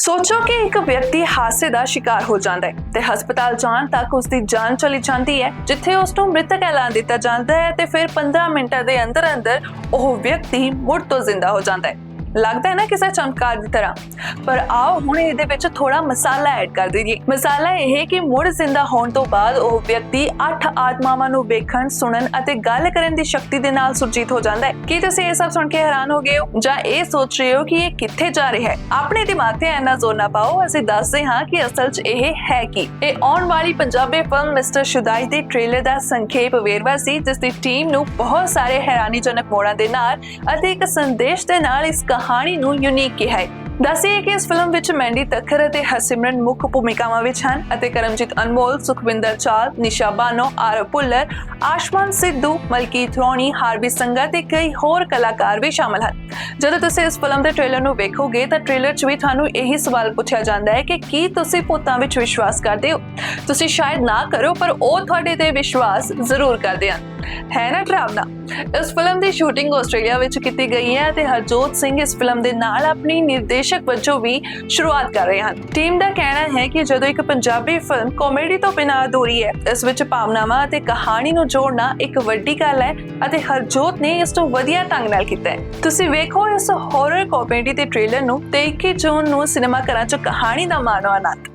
ਸੋਚੋ ਕਿ ਇੱਕ ਵਿਅਕਤੀ ਹਾਦਸੇ ਦਾ ਸ਼ਿਕਾਰ ਹੋ ਜਾਂਦਾ ਹੈ ਤੇ ਹਸਪਤਾਲ ਜਾਣ ਤੱਕ ਉਸ ਦੀ ਜਾਨ ਚਲੀ ਜਾਂਦੀ ਹੈ। ਜਿੱਥੇ ਉਸ ਨੂੰ ਮ੍ਰਿਤਕ ਐਲਾਨ ਦਿੱਤਾ ਜਾਂਦਾ ਹੈ ਤੇ ਫਿਰ 15 ਮਿੰਟਾਂ ਦੇ ਅੰਦਰ ਅੰਦਰ ਉਹ ਵਿਅਕਤੀ ਮੁੜ ਤੋਂ ਜ਼ਿੰਦਾ ਹੋ ਜਾਂਦਾ ਹੈ। ਲੱਗਦਾ ਹੈ ਨਾ ਕਿਸੇ ਚਮਕਾਰ ਦੀ ਤਰ੍ਹਾਂ। ਪਰ ਆਓ ਹੁਣ ਇਹਦੇ ਵਿੱਚ ਥੋੜਾ ਮਸਾਲਾ ਐਡ ਕਰ ਦਈਏ। ਮਸਾਲਾ ਇਹ ਕਿ ਮੁੜ ਜ਼ਿੰਦਾ ਹੋਣ ਤੋਂ ਬਾਅਦ ਉਹ ਵਿਅਕਤੀ ਅੱਠ ਆਤਮਾਵਾਂ ਨੂੰ ਵੇਖਣ, ਸੁਣਨ ਅਤੇ ਗੱਲ ਕਰਨ ਦੀ ਸ਼ਕਤੀ ਦੇ ਨਾਲ ਸੁਰਜੀਤ ਹੋ ਜਾਂਦਾ ਹੈ। ਕੀ ਤੁਸੀਂ ਇਹ ਸਭ ਸੁਣ ਕੇ ਹੈਰਾਨ ਹੋ ਗਏ ਹੋ? ਜਾਂ ਇਹ ਸੋਚ ਰਹੇ ਹੋ ਕਿ ਇਹ ਕਿੱਥੇ ਜਾ ਰਿਹਾ ਹੈ? ਆਪਣੇ ਦਿਮਾਗ ਤੇ ਇੰਨਾ ਜ਼ੋਰ ਨਾ ਪਾਓ। ਅਸੀਂ ਦੱਸਦੇ ਹਾਂ ਕਿ ਅਸਲ 'ਚ ਇਹ ਹੈ ਕੀ। ਇਹ ਆਉਣ ਵਾਲੀ ਪੰਜਾਬੀ ਫਿਲਮ ਮਿਸਟਰ ਸ਼ੁਦਾਈ ਦੇ ਟ੍ਰੇਲਰ ਦਾ ਸੰਖੇਪ ਵੇਰਵਾ ਸੀ, ਜਿਸ ਦੀ ਟੀਮ ਨੂੰ ਬਹੁਤ ਸਾਰੇ ਹੈਰਾਨੀਜਨਕ ਮੋੜਾਂ ਦੇ ਨਾਲ ਅਤੇ ਇੱਕ ਸੰਦੇਸ਼ ਦੇ ਨਾਲ ਇਸ ਕਹਾਣੀ ਨੂੰ ਯੂਨੀਕ ਕਿਹਾ ਹੈ। ਦੱਸਿਏ ਕਿ ਇਸ ਫਿਲਮ ਵਿੱਚ ਮੈਂਡੀ ਤੱਖਰ ਅਤੇ ਹਰਸਿਮਰਨ ਮੁੱਖ ਭੂਮਿਕਾਵਾਂ ਵਿੱਚ ਹਨ ਅਤੇ ਕਰਮਜੀਤ ਅਨਮੋਲ, ਸੁਖਵਿੰਦਰ ਚਾਲ, ਨਿਸ਼ਾ ਬਾਨੋ, ਆਰਵ ਪੁੱਲਰ ਆਸ਼ਮਾਨ ਸਿੱਧੂ, ਮਲਕੀਤ ਰੋਣੀ ਹਾਰਬੀ ਸੰਗਾ ਤੇ ਕਈ ਹੋਰ ਕਲਾਕਾਰ ਵੀ ਸ਼ਾਮਲ ਹਨ। ਜਦੋਂ ਤੁਸੀਂ ਇਸ ਫਿਲਮ ਦੇ ਟ੍ਰੇਲਰ ਨੂੰ ਵੇਖੋਗੇ ਤਾਂ ਟ੍ਰੇਲਰ 'ਚ ਵੀ ਤੁਹਾਨੂੰ ਇਹੀ ਸਵਾਲ ਪੁੱਛਿਆ ਜਾਂਦਾ ਹੈ ਕਿ ਕੀ ਤੁਸੀਂ ਭੂਤਾਂ ਵਿੱਚ ਵਿਸ਼ਵਾਸ ਕਰਦੇ ਹੋ? ਤੁਸੀਂ ਸ਼ਾਇਦ ਨਾ ਕਰੋ, ਪਰ ਉਹ ਤੁਹਾਡੇ ਤੇ ਵਿਸ਼ਵਾਸ ਜ਼ਰੂਰ ਕਰਦੇ ਹਨ। ਹੈ ਨਾ, ਡਰਾਵਨਾ? ਇਸ ਫਿਲਮ ਦੀ ਸ਼ੂਟਿੰਗ ਆਸਟ੍ਰੇਲੀਆ ਵਿੱਚ ਕੀਤੀ ਗਈ ਹੈ ਤੇ ਹਰਜੋਤ ਸਿੰਘ ਇਸ ਫਿਲਮ ਦੇ ਨਾਲ ਆਪਣੀ ਨਿਰਦੇਸ਼ਕ ਵਜੋਂ ਵੀ ਸ਼ੁਰੂਆਤ ਕਰ ਰਹੇ ਹਨ। ਟੀਮ ਦਾ ਕਹਿਣਾ ਹੈ ਕਿ ਜਦੋਂ ਇੱਕ ਪੰਜਾਬੀ ਫਿਲਮ ਕਾਮੇਡੀ ਤੋਂ ਬਿਨਾਂ ਅਧੂਰੀ ਹੈ, ਇਸ ਵਿੱਚ ਭਾਵਨਾਵਾਂ ਅਤੇ ਕਹਾਣੀ ਨੂੰ ਜੋੜਨਾ ਇੱਕ ਵੱਡੀ ਗੱਲ ਹੈ ਅਤੇ ਹਰਜੋਤ ਨੇ ਇਸ ਨੂੰ ਵਧੀਆ ਢੰਗ ਨਾਲ ਕੀਤਾ ਹੈ। ਤੁਸੀਂ ਵੇਖੋ ਇਸ ਹਾਰਰ ਕਾਮੇਡੀ ਦੇ ਟ੍ਰੇਲਰ ਨੂੰ, ਤੇ 21 ਜੂਨ ਨੂੰ ਸਿਨੇਮਾ ਘਰਾਂ 'ਚ ਕਹਾਣੀ ਦਾ ਮਾਣੋ ਆਨੰਦ।